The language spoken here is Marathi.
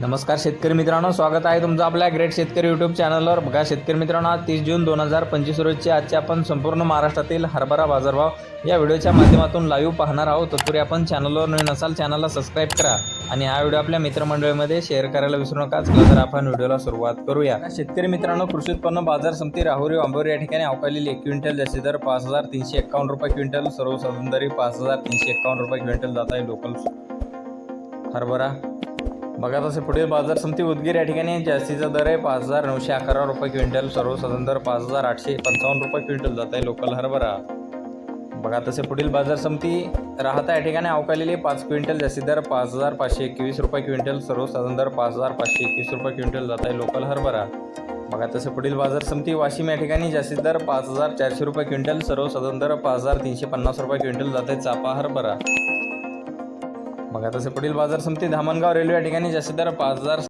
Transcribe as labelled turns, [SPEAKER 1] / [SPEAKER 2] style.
[SPEAKER 1] नमस्कार शेतकरी मित्रांनो स्वागत आहे तुमचं आपल्या ग्रेट शेतकरी यूट्यूब चॅनलवर बघा शेतकरी मित्रांनो आज तीस जून दोन हजार पंचवीस रोजची आजचे आपण संपूर्ण महाराष्ट्रातील हरभरा बाजारभाव या व्हिडिओच्या माध्यमातून लाईव्ह पाहणार आहोत. तत्पूर्वी आपण चॅनलवर नवीन असाल चॅनलला सबस्क्राईब करा आणि हा व्हिडिओ आपल्या मित्रमंडळीमध्ये शेअर करायला विसरू नका. चला तर आपण व्हिडिओला सुरुवात करूया. शेतकरी मित्रांनो कृषी उत्पन्न बाजार समिती राहुरी वांबोरी या ठिकाणी अवकालेली एक क्विंटल जास्ती दर पाच हजार तीनशे एक्कावन्न रुपये क्विंटल सर्व सदंदरी पाच हजार तीनशे एक्कावन्न रुपये क्विंटल जात आहे लोकल हरभरा. बघा तसे पुढील बाजार समिती उदगीर या ठिकाणी जास्तीचा दर आहे पाच हजार नऊशे अकरा रुपये क्विंटल. सर्वसाधारण दर पाच हजार आठशे पंचावन्न रुपये क्विंटल जात आहे लोकल हरभरा. बघा तसे पुढील बाजार समिती राहता या ठिकाणी अवकालेली पाच क्विंटल जास्ती दर पाच हजार पाचशे एकवीस रुपये क्विंटल. सर्वसाधारण दर पाच हजार पाचशे एकवीस रुपये क्विंटल जात आहे लोकल हरभरा. बघा तसे पुढील बाजार समिती वाशिम या ठिकाणी जास्तीत दर पाच हजार चारशे रुपये क्विंटल. सर्वसाधारण दर पाच हजार तीनशे पन्नास रुपये क्विंटल जात आहे चापा हरभरा. बघा तसे पुढील बाजार समिती धामणगाव रेल्वे या ठिकाणी जास्तीत दर पाच हजार